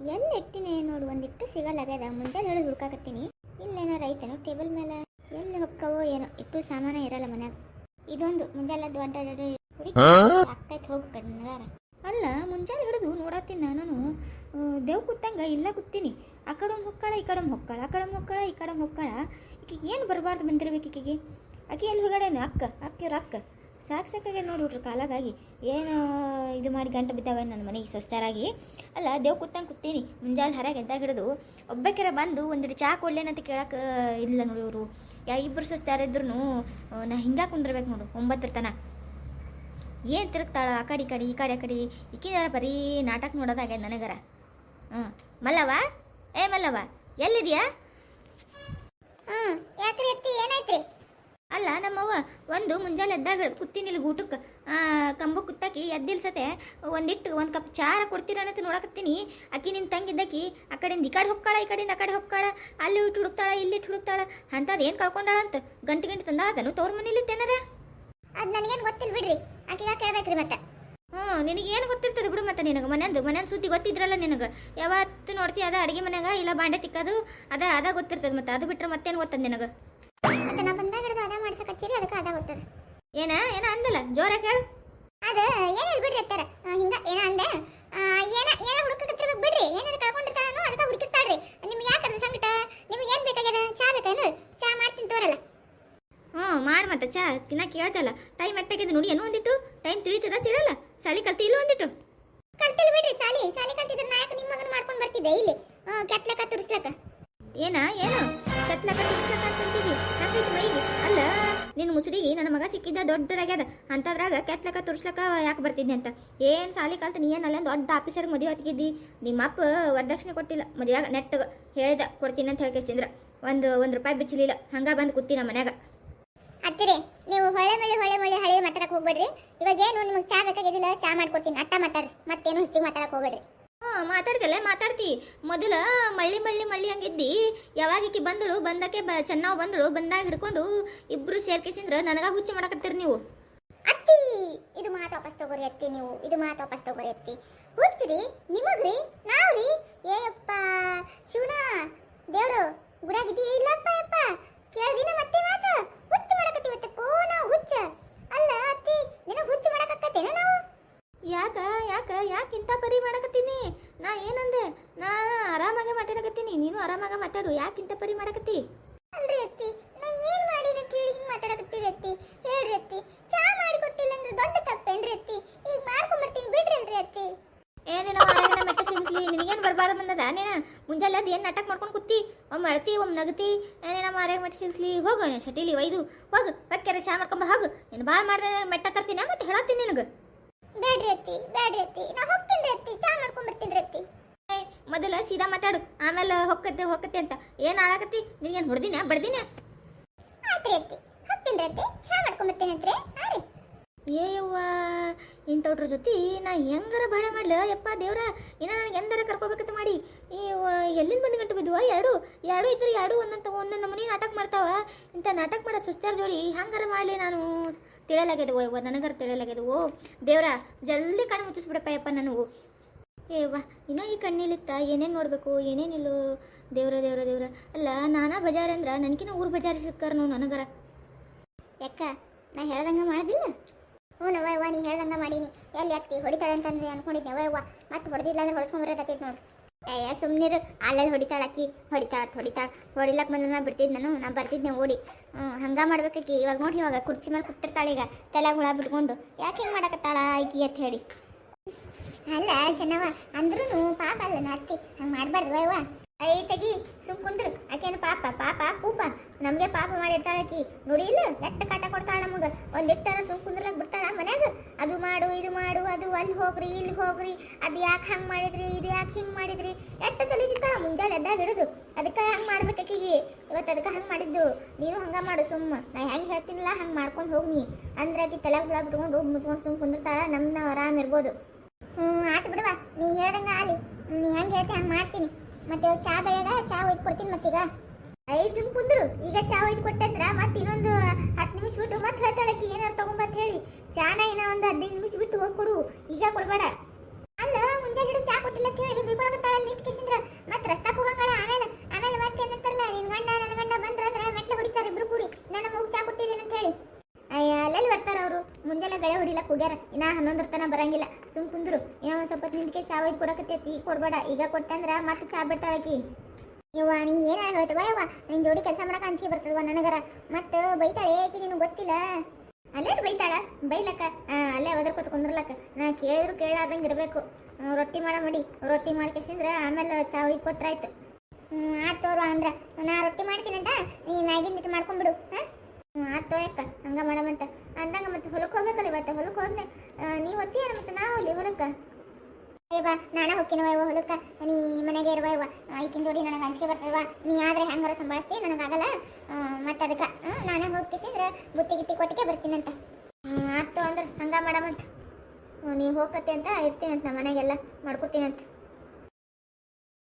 ಎಲ್ಲಿ ಇಟ್ಟಿನಿ ನೋಡು ಒಂದಿಟ್ಟು ಸಿಗಲ್ಲಾಗ್ಯದ ಮುಂಜಾನೆ ಹೇಳಿ ಹುಡ್ಕಾಕತ್ತೀನಿ ಇಲ್ಲೇನೋ ರೈತನು ಟೇಬಲ್ ಮೇಲೆ ಎಲ್ಲಿ ಹೊಕ್ಕವೋ ಏನೋ ಇಟ್ಟು ಸಾಮಾನ ಇರಲ್ಲ ಮನ್ಯಾಗ. ಇದೊಂದು ಮುಂಜಾನೆ ದೊಡ್ಡ ಆಗ್ತೈತೆ ಹೋಗು ಅಲ್ಲ ಮುಂಜಾನೆ ಹಿಡಿದು ನೋಡತ್ತೀನಿ ನಾನು ದೇವ್ ಕೂತಂಗ ಇಲ್ಲ ಕೂತೀನಿ. ಆ ಕಡೆ ಹೊಕ್ಕಳ ಈ ಕಡೆ ಹೊಕ್ಕಳ ಆ ಕಡೆ ಹೊಕ್ಕಳ ಈ ಕಡೆ ಹೊಕ್ಕಳ. ಈಕೆಗೆ ಏನು ಬರಬಾರ್ದು ಬಂದಿರ್ಬೇಕು ಈಕೆಗೆ? ಆಕೆ ಎಲ್ಲಿ ಹೋಗಾಡೇನು ಅಕ್ಕ ಅಕ್ಕಿರ ಅಕ್ಕ. ಸಾಕು ಸಾಕಾಗಿ ನೋಡ್ಬಿಟ್ರು ಕಾಲಾಗಾಗಿ ಏನು ಇದು ಮಾಡಿ ಗಂಟೆ ಬಿದ್ದಾವೆ ನನ್ನ ಮನೆಗೆ ಸ್ವಸ್ಥರಾಗಿ. ಅಲ್ಲ ದೇವ್ ಕೂತಂಗೆ ಕೂತೀನಿ. ಮುಂಜಾನೆ ಹರ ಎದ್ದಾಗ ಹಿಡಿದು ಒಬ್ಬಕ್ಕೆರ ಬಂದು ಒಂದಿಟ್ಟು ಚಾ ಕೊಡ್ಲೇನಂತ ಕೇಳಕ್ಕೆ ಇಲ್ಲ ನೋಡಿ ಇವರು. ಯಾ ಇಬ್ಬರು ಸ್ವಸ್ಥರಿದ್ರು ನಾ ಹಿಂಗೆ ಕುಂದಿರ್ಬೇಕು ನೋಡು, ಒಂಬತ್ತರ ತನ ಏನು ತಿರುಗ್ತಾಳ? ಆ ಕಡೆ, ಈ ಕಡೆ ಈ ಕಡೆ, ಆ ಕಡೆ. ಇಕ್ಕಿದಾರ ಬರೀ ನಾಟಕ ನೋಡೋದಾಗೆ ನನಗರ. ಹ್ಞೂ ಮಲ್ಲವ ಏ ಮಲ್ಲವ ಎಲ್ಲಿದೆಯಾ? ಹ್ಞೂ ಯಾಕ್ರಿ ಅತ್ತಿ, ಏನಾಯ್ತ್ರಿ? ಅಲ್ಲ ನಮ್ಮವ್ವ ಒಂದು ಮುಂಜಾನೆ ಎದ್ದಾಗ ಕುತ್ತಿನಿಲ್ ಊಟಕ್ಕೆ ಕಂಬು ಕುತ್ತಾಕಿ ಎದ್ದಿಲ್ಸತೆ ಒಂದಿಟ್ಟು ಒಂದು ಕಪ್ ಚಾರ ಕೊಡ್ತೀರನಂತ ನೋಡಕತ್ತೀನಿ. ಅಕ್ಕಿ ನಿನ್ನ ತಂಗಿದ್ದಕ್ಕಿ ಆ ಕಡೆಯಿಂದ ಈ ಕಡೆ ಹೊಕ್ಕಾಳ ಈ ಕಡೆಯಿಂದ ಆ ಕಡೆ ಹೊಕ್ಕಾಳ ಅಲ್ಲಿ ಇಟ್ಟು ಹುಡುಕ್ತಾಳ ಇಲ್ಲಿ ಇಟ್ಟು ಹುಡುಕ್ತಾಳ ಅಂಥದ್ದು ಏನು ಕಳ್ಕೊಂಡಾಳ ಅಂತ ಗಂಟು ಗಂಟೆ ಅದನ್ನು ತೋರ್ ಮನೇಲಿ ತೇನಾರ ಅದು ನನಗೇನು ಗೊತ್ತಿಲ್ಲ ಬಿಡ್ರಿ ಯಾಕೆ ಕೇಳ್ಬೇಕ್ರಿ ಮತ್ತೆ. ಹ್ಞೂ ನಿನಗೆ ಏನು ಗೊತ್ತಿರ್ತದೆ ಬಿಡು ಮತ್ತೆ ನಿನಗೆ ಮನೆಯಂದು ಮನೆಯನ್ ಸುದ್ದಿ ಗೊತ್ತಿದ್ರಲ್ಲ ನಿನಗೆ. ಯಾವತ್ತು ನೋಡ್ತೀಯ ಅದ ಅಡುಗೆ ಮನೆಯಾಗ ಇಲ್ಲ ಬಾಂಡೆ ತಿಕ್ಕದು ಅದ ಅದ ಗೊತ್ತಿರ್ತದೆ ಮತ್ತೆ ಅದು ಬಿಟ್ಟರೆ ಮತ್ತೇನು ಗೊತ್ತದ ನಿನಗೆ? ಮಾಡ್ಸಕತ್ತೀರಿ ಅದಕ್ಕೆ ಅದ ಹೋಗ್ತದೆ ಏನ ಏನ ಅಂದಲ್ಲ ಜೋರ ಕೇಳು. ಅದ ಏನಿಲ್ಲ ಬಿಡ್ರಿ ಅತ್ತಾರ ಹಿಂಗ ಏನ ಅಂದೆ? ಏನ ಏನ ಏನ ಹುಡುಕಕತ್ತಿರ್ಬೇಕು ಬಿಡ್ರಿ. ಏನಾರ ಕಳ್ಕೊಂಡಿರ್ತಾನೋ ಅದಕ್ಕೆ ಹುಡುಕಿರ್ತಾಳ್ರಿ. ನಿಮ್ಗೆ ಯಾಕಂದ್ರೆ ಸಂಕಟ? ನಿಮ್ಗೆ ಏನು ಬೇಕಾಗ್ಯದ? ಚಾ ಬೇಕೇನು ಚಾ ಮಾಡ್ತೀನಿ ತೋರಲ್ಲ. ಹ್ಞೂ ಮಾಡಿ ಮತ್ತೆ ಚಾ. ತಿನ್ನ ಕೇಳ್ತಲ್ಲ. ಟೈಮ್ ಎಟ್ಟಾಗಿದೆ ನೋಡಿ ಏನು ಒಂದಿಟ್ಟು. ಟೈಮ್ ತಿಳಿತದ ತಿಳಲ್ಲ ಸಾಲಿ ಕಲ್ತಿ ಇಲ್ಲ ಒಂದಿಟ್ಟು. ಕಲ್ತಿಲ್ಲ ಬಿಡ್ರಿ ಸಾಲಿ. ಸಾಲಿ ಕಲ್ತಿದ್ರೆ ನಾ ಯಾಕೆ ನಿಮ್ಮ ಮಗನ ಮಾಡ್ಕೊಂಡು ಬರ್ತಿದ್ದೆ? ಇಲ್ಲಿ. ಕೆತ್ಲಕ ತುರಿಸ್ಲಕ ಏನ ಏನು? ಕೆತ್ಲಕ ತುರ್ಸ್ಲಕ್ಕ ಅಂತಂತೀವಿ. ಯಾಕೈತಿ ಮೈಗೆ ಅಲ್ಲ ನಿನ್ನ ಮುಸುಡಿಗೆ ನನ್ನ ಮಗ ಸಿಕ್ಕಿದ್ದ ದೊಡ್ಡದಾಗ್ಯದ. ಅಂತದ್ರಾಗ ಕೆತ್ತಲಕ ತುರ್ಸ್ಲಕ ಯಾಕೆ ಬರ್ತಿದ್ದೆ ಅಂತ? ಏನು ಸಾಲಿ ಕಲ್ತು ನೀ ಏನಲ್ಲ ದೊಡ್ಡ ಆಫೀಸರ್ ಮದುವೆ ಹತ್ತಿದ್ದಿ ನಿಮ್ಮ ಅಪ್ಪ ವರದಕ್ಷಿಣೆ ಕೊಟ್ಟಿಲ್ಲ. ಮದುವೆಯಾಗ ನೆಟ್ಟಗೆ ಹೇಳಿದ ಕೊಡ್ತೀನಿ ಅಂತ ಹೇಳ್ಕೇಸಿಂದ್ರ ಒಂದು ಒಂದು ರೂಪಾಯಿ ಬಿಚ್ಚಲಿಲ್ಲ ಹಂಗ ಬಂದು ನಮ್ಮ ಮನ್ಯಾಗ. ಅತ್ತಿರಿ, ನೀವು ಹೊಳೆ ಮಳೆ ಹೊಳೆ ಮಳೆ ಹಳೆ ಮಾತಾಡಕ್ಕೆ ಹೋಗ್ಬೇಡ್ರಿ. ಇವಾಗ ಏನು ನಿಮಗೆ ಚಾ ಬೇಕಾಗಿದ್ದಿಲ್ಲ, ಚಾ ಮಾಡ್ಕೊಡ್ತೀನಿ. ಅಟ್ಟ ಮಾತಾಡ್ರಿ. ಮತ್ತೇನು ಹೆಚ್ಚಿಗೆ ಮಾತಾಡಕ್ಕೆ ಹೋಗ್ಬೇಡ್ರಿ. ಹ್ಞೂ ಮಾತಾಡ್ತಿ. ಮೊದಲ ಮಳ್ಳಿ ಮಳ್ಳಿ ಮಳ್ಳಿ ಹಂಗಿದ್ದಿ. ಯಾವಾಗ ಈಕಿ ಬಂದಳು, ಬಂದಕ್ಕೆ ಬ ಚೆನ್ನಾವ್ ಬಂದಳು, ಬಂದಾಗ ಹಿಡ್ಕೊಂಡು ಇಬ್ರು ಸೇರ್ಕೇಸಿಂದ್ರ ನನಗ ಹುಚ್ಚು ಮಾಡಕತ್ತೀರಿ ನೀವು. ಅತ್ತಿ, ಇದು ಮಾತು ವಾಪಸ್ ತಗೋರಿ ಅತ್ತಿ ನೀವು. ಇದು ಮಾತು ವಾಪಸ್ ತಗೋರಿ ಅತ್ತಿ. ಹುಚ್ಚ್ರಿ ನಿಮಗ್ರಿ ನಾವ್ರಿ ಏಯಪ್ಪ ಶಿವನ ದೇವ್ರು ಗುಡಾಗಿದ್ದೀ ಇಲ್ಲಪ್ಪ ಯಪ್ಪ? ಕೇಳ್ದಿನ ಮತ್ತೆ ಮಾತು ಹುಚ್ಚು ಮಾಡಕತ್ತೀವತ್ತಪ್ಪೋ ನಾವು ಹುಚ್ಚ ಅಲ್ಲ ಅತ್ತಿ ನಿನಗೆ ಹುಚ್ಚು ಮಾಡಕತ್ತೇನ ನಾವು ಯಾಕ ಯಾಕ ಯಾಕೆ ಇಂಥ ಪರಿ ಮಾಡಕತ್ತೀನಿ ನಾ ಏನಂದೆ ನಾ ಆರಾಮಾಗೆ ಮಾತಾಡಕತ್ತೀನಿ ನೀನು ಆರಾಮಾಗ ಮಾತಾಡು ಯಾಕೆ ಇಂಥ ಪರಿ ಮಾಡಕತ್ತಿ ಅಲ್ರಿ ಅತ್ತಿ ನಾ ಏನ್ ಮಾಡಿನ ಕೇಳಿ ಹಿಂಗ್ ಮಾತಾಡಕತ್ತೀರಿ ಅತ್ತಿ ಹೇಳ್ರಿ ಅತ್ತಿ ಚಾ ಮಾಡಿ ಕೊಟ್ಟಿಲ್ಲ ಅಂದ್ರೆ ದೊಡ್ಡ ತಪ್ಪೇನ್ರಿ ಅತ್ತಿ ಈಗ ಮಾಡ್ಕೊಂಡ್ ಬರ್ತೀನಿ ಬಿಡ್ರಿ ಅಲ್ರಿ ಅತ್ತಿ ಏನೇನ ಮಾರಾಯಣ ಮೆಟ್ಟ ಸಿಗಿಸ್ಲಿ ಬರಬಾರ್ದು ಬಂದದ? ನೀನ ಮುಂಜಾನೆ ಅದು ಏನು ನಾಟಕ ಮಾಡ್ಕೊಂಡು ಕೂತಿ? ಒಮ್ಮೆ ಅಳ್ತಿ ಒಮ್ಮೆ ನಗತಿ. ಏನೇನ ಮಾರಾಗ ಮಟ್ಟ ಸಿಗಿಸ್ಲಿ ಹೋಗು ನೀನು ಶಟೀಲಿ ಒಯ್ದು. ಹೋಗು ಬಕ್ಕೆರೆ ಚಾ ಮಾಡ್ಕೊಂಬ ಹೋಗು. ನೀನು ಭಾಳ ಮಾಡ್ದ ಮೆಟ್ಟ ತರ್ತೀನಿ ಮತ್ತೆ ಹೇಳತ್ತೀನಿ ನಿನಗೆ. ಬೇಡ್ರಿ ಅತ್ತಿ ಬೇಡ್ರಿ ಅತ್ತಿ. ನಾ ಹೋಗ್ತೀನಿ ಅತ್ತಿ. ಚಾ ಮಾಡ್ಕೊಂಡ್ ಬರ್ತೀನಿ ಅತ್ತಿ. ಏ, ಮೊದಲ ಸೀದಾ ಮಾತಾಡು. ಆಮೇಲೆ ಹೊಕ್ಕತ್ತೆ ಹೊಕ್ಕತ್ತೆ ಅಂತ. ಏನು ಆಳಾಕತ್ತಿ ನಿನಗೇನು ಹೊಡ್ದಿನ? ಬಡ್ದಿನ? ಆತ್ರಿ ಅತ್ತಿ. ಹೋಗ್ತೀನಿ ಅತ್ತಿ. ಚಾ ಮಾಡ್ಕೊಂಡ್ ಬರ್ತೀನಿ ಅಂತ್ರಿ ರೀ. ಏಯವ್ವ ಇಂಥವ್ರ ಜೊತೆ ನಾ ಹೆಂಗಾರ ಭಾಳ ಮಾಡ್ಲ? ಯಪ್ಪ ದೇವ್ರ, ಇನ್ನ ನನಗೆ ಎಂದಾರ ಕರ್ಕೋಬೇಕಂತ ಮಾಡಿ. ಈ ಎಲ್ಲಿಂದ ಬಂದು ಗಂಟು ಬಿದ್ವ? ಎರಡು ಎರಡು ಇದ್ರೆ ಎರಡು ಒಂದೊಂದು ಒಂದೊಂದು ನಮೂನಿ ನಾಟಕ ಮಾಡ್ತಾವ. ಇಂಥ ನಾಟಕ ಮಾಡೋ ಸುಸ್ತಾರ ಜೋಡಿ ಹಂಗಾರ ಮಾಡಲಿ ನಾನು. ತಿಳಿಯಲಾಗ್ಯದವ ನನಗಾರ ನನಗರ ಓ, ದೇವ್ರ, ಜಲ್ದಿ ಕಣ್ಣು ಮುಚ್ಚಿಸ್ಬಿಡಪ್ಪ ಯಪ್ಪ ನನಗೂ. ವಾ ಇನ್ನೂ ಈ ಕಣ್ಣಿಲಿತ್ತ ಏನೇನು ನೋಡಬೇಕು? ಏನೇನಿಲ್ಲೋ ದೇವ್ರ ದೇವ್ರ ದೇವ್ರ. ಅಲ್ಲ, ನಾನಾ ಬಜಾರ್ ಅಂದ್ರೆ ನನಗಿನ ಊರು ಬಜಾರ್ ಸಿಕ್ಕಾರ ನೋವು ನನಗರ. ಯಾಕ, ನಾ ಹೇಳ್ದಂಗೆ ಮಾಡ್ದಿಲ್ಲ? ಹ್ಞೂ ನವ್ವ ನೀ ಹೇಳ್ದಂಗ ಮಾಡೀನಿ. ಎಲ್ಲಿ ಅತ್ತಿ ಹೊಡಿತಾಳೆ ಅಂತಂದು ಅನ್ಕೊಂಡಿದ್ದೆ ಯವ್ವ ಮತ್ತೆ ಹೊಡೆದಿಲ್ಲ ಅಂದ್ರೆ ಹೊಡ್ಸ್ಕೊಂಡ್ ಬರೋದತ್ತೈತಿ ನೋಡು. ಏ ಸುಮ್ಮನಿರು ಅಲ್ಲೆಲ್ಲಿ ಹೊಡಿತಾಳೆ ಅಕ್ಕಿ. ಹೊಡಿತಾಳ ಹೊಡಿತಾಳ. ಹೊಡಿಲಕ್ ಬಂದ ಬಿಡ್ತಿದ್ದು ನಾನು. ನಾ ಬರ್ತಿದ್ದೆ ಓಡಿ. ಹ್ಞೂ, ಹಂಗ ಮಾಡ್ಬೇಕಿ ಇವಾಗ ನೋಡಿ ಇವಾಗ ಕುರ್ಚಿ ಮೇಲೆ ಕೂತಿರ್ತಾಳೆ ಈಗ. ತಲೆಗೆ ಹುಳ ಬಿಟ್ಕೊಂಡು. ಯಾಕೆ ಹಿಂಗೆ ಮಾಡಕತ್ತಾಳ ಆಕಿ ಅಂತ ಹೇಳಿ. ಅಲ್ಲ ಚೆನ್ನವ ಅಂದ್ರೂ ಪಾಪ ಅಲ್ಲ ನಾ ಅತ್ತಿ. ಹಂಗೆ ಮಾಡಬಾರ್ದು ಅಯ್ಯವ್ವ ಐ ತೆಗಿ. ಸುಮ್ ಕುಂದ್ರು. ಆಕೇನು ಪಾಪ ಪಾಪ, ಕೂಪ. ನಮಗೆ ಪಾಪ ಮಾಡಿರ್ತಾಳೆ ಆಕಿ ನೋಡಿ ಇಲ್ಲ ಎಟ್ಟ ಕಾಟ ಕೊಡ್ತಾಳೆ ನಮಗೆ. ಒಂದಿಟ್ಟನ ಸುಮ್ ಕುಂದ್ರಕ್ ಬಿಡ್ತಾಳ ಮನ್ಯಾಗ. ಅದು ಮಾಡು, ಇದು ಮಾಡು, ಅದು ಅಲ್ಲಿ ಹೋಗ್ರಿ, ಇಲ್ಲಿ ಹೋಗ್ರಿ. ಅದು ಯಾಕೆ ಹಂಗೆ ಮಾಡಿದ್ರಿ, ಇದು ಯಾಕೆ ಹಿಂಗೆ ಮಾಡಿದ್ರಿ? ಎಟ್ಟ ತಲಿತಿರ್ತಾಳ ಮುಂಜಾನೆ ಎದ್ದಾಗ ಹಿಡಿದು. ಅದಕ್ಕೆ ಹಂಗೆ ಮಾಡ್ಬೇಕು ಆಕಿಗೆ ಇವತ್ತು ಅದಕ್ಕೆ ಹಂಗೆ ಮಾಡಿದ್ದು. ನೀನು ಹಂಗೆ ಮಾಡು ಸುಮ್ಮ. ನಾ ಹೆಂಗೆ ಹೇಳ್ತೀನಿಲ್ಲ, ಹಂಗೆ ಮಾಡ್ಕೊಂಡು ಹೋಗಿ ಅಂದ್ರೆ ಆಕಿ ತಲೆಗೆ ಹುಳ ಬಿಟ್ಕೊಂಡು ಮುಚ್ಕೊಂಡು ಸುಮ್ ಕುಂದಿರ್ತಾಳ ನಮ್ದು ನಾವು ಆರಾಮ್ ಇರ್ಬೋದು. ಹ್ಞೂ ಆಟ ಬಿಡುವ. ನೀ ಹೇಳ್ದಂಗೆ ಅಲ್ಲಿ ನೀ ಹೆಂಗೆ ಹೇಳ್ತಿ ಹಂಗೆ ಮಾಡ್ತೀನಿ. ಮತ್ತೆ ಚಾ ಬೆಳೆಗ ಚಾ ಒಯ್ದು ಕೊಡ್ತೀನಿ ಮತ್ತೀಗ. ಐ ಸುಮ್ ಕುಂದ್ರು. ಈಗ ಚಾ ಒಯ್ದು ಕೊಟ್ಟಂದ್ರ ಮತ್ತೆ ಇನ್ನೊಂದು ಹತ್ತು ನಿಮಿಷ ಬಿಟ್ಟು ಮತ್ತೆ ಹೇಳ್ತಾಳಕ್ಕೆ ಏನಾರು ತಗೊಂಬತ್ ಹೇಳಿ. ಚಾನ ಏನೋ ಒಂದು ಹದಿನೈದು ನಿಮಿಷ ಬಿಟ್ಟು ಹೋಗಿ ಕೊಡು. ಈಗ ಕೊಡಬೇಡ. ಅಲ್ಲ ಮುಂಜಾನೆ ಹಿಡಿದು ಚಾ ಕೊಟ್ಟಿಲ್ಲ ಅಂತ ಹೇಳಿ ನಿಂತು ಕಿಸಿಂದ್ರ ಮತ್ತೆ ರಸ್ತಾ ಹೋಗಂಗಳ ಆಮೇಲೆ ಆಮೇಲೆ ಮತ್ತೆ ಏನಂತಾರಲ್ಲ ನಿನ್ ಗಂಡ ನನ್ನ ಗಂಡ ಬಂದ್ರ ಅಂದ್ರೆ ಮೆಟ್ಲೆ ಹೊಡಿತಾರೆ, ಇಬ್ರು ಕೂಡಿ. ನನ್ನ ಮಗು ಚಾ ಕೊಟ್ಟಿಲ್ಲ ಅಂತ ಹೇಳಿ. ಅಯ್ಯ ಅಲ್ಲೆಲ್ಲಿ ಬರ್ತಾರ ಅವರು? ಮುಂಜಾನೆ ಗಳೆ ಹೊಡಿಲಕ್ಕೆ ಹೋಗ್ಯಾರ. ಇನ್ನ ಹನ್ನೊಂದರ ತನಕ ಬರಂಗಿಲ್ಲ. ಸುಮ್ ಕುಂದ್ರು. ಏನೋ ಒಂದು ಸ್ವಲ್ಪ ನಿಂತ್ಕೆ ಚಾ ಒಯ್ದು ಕೊಡಕತ್ತೈತಿ. ಈಗ ಕೊಡಬೇಡ. ಈಗ ಕೊಟ್ಟಂದ್ರ ಮತ್ತೆ ಚಾ ಬಿಡ್ತಾಳಕಿ. ಯವ್ವ, ನೀ ಏನ ಹೇಳ್ತವ ಯವ್ವ, ನಿನ್ ಜೋಡಿ ಕೆಲಸ ಮಾಡಕ ಅಂಜಿಕೆ ಬರ್ತದವ ನನಗರ? ಮತ್ತ ಬೈತಾಳೆ ಏಕೆ ನಿನಗೆ ಗೊತ್ತಿಲ್ಲ? ಅಲ್ಲೇ ಬೈತಾಳ? ಬೈಲಕ್ಕ. ಅಲ್ಲೇ ಕೂತ್ ಕುಂದ್ರಲಕ್ಕ. ನಾ ಕೇಳಿದ್ರು ಕೇಳಾರ್ದಂಗೆ ಇರಬೇಕು. ರೊಟ್ಟಿ ಮಾಡ ಮಡಿ. ರೊಟ್ಟಿ ಮಾಡ್ಕೇಸಿಂದ್ರ ಆಮೇಲೆ ಚಾ ಒಯ್ದು ಕೊಟ್ರಾಯ್ತು. ಹ್ಮ್, ಆತ್ ತೋರು ಅಂದ್ರ. ನಾ ರೊಟ್ಟಿ ಮಾಡ್ತೀನಂತ? ನೀ ಮ್ಯಾಗಿನ ಬಿಟ್ಟು ಮಾಡ್ಕೊಂಡ್ಬಿಡು ಹಾ? ಹ್ಞೂ ಆತೋ ಯಾಕ ಹಂಗ ಮಾಡಮಂತ. ಅಂದಂಗ ಮತ್ತೆ ಹೊಲಕ್ಕೆ ಹೋಗ್ಬೇಕಲ್ಲ ಇವತ್ತು? ಹೊಲಕ್ಕೆ ಹೋದ್ನೆ. ನೀ ಹೊತ್ತೀಯ ಮತ್ತೆ? ನಾವು ಅಲ್ಲಿ ಹೊಲಕ್ಕೆ. ಬಾ ನಾನ ಹೊಕ್ಕಿನವ ಇವ ಹೊಲಕ್ಕ. ನೀ ಮನೆಗೆ ಇರುವ ಇವ ಈಕಿನ ಜೋಡಿ ನನಗೆ ಅಂಜಿಕೆ ಬರ್ತದವ ನೀ ಆದ್ರೆ ಹೆಂಗಾರ ಸಂಭಾಳಿಸ್ತಿ? ನನಗಾಗಲ್ಲ. ಮತ್ತೆ ಅದಕ್ಕೆ ನಾನೇ ಹೋಗ್ತಿಸಿದ್ರೆ ಬುತ್ತಿ ಗಿತ್ತಿ ಕೊಟ್ಟಿಗೆ ಬರ್ತೀನಂತ ಆಯ್ತು ಅಂದ್ರೆ ಹಂಗ ಮಾಡಮಂತ ನೀ ಹೋಗತ್ತೆ ಅಂತ ಇರ್ತೀನಂತ ನಮ್ಮ ಮನೆಗೆಲ್ಲ ಮಾಡ್ಕೋತೀನಂತ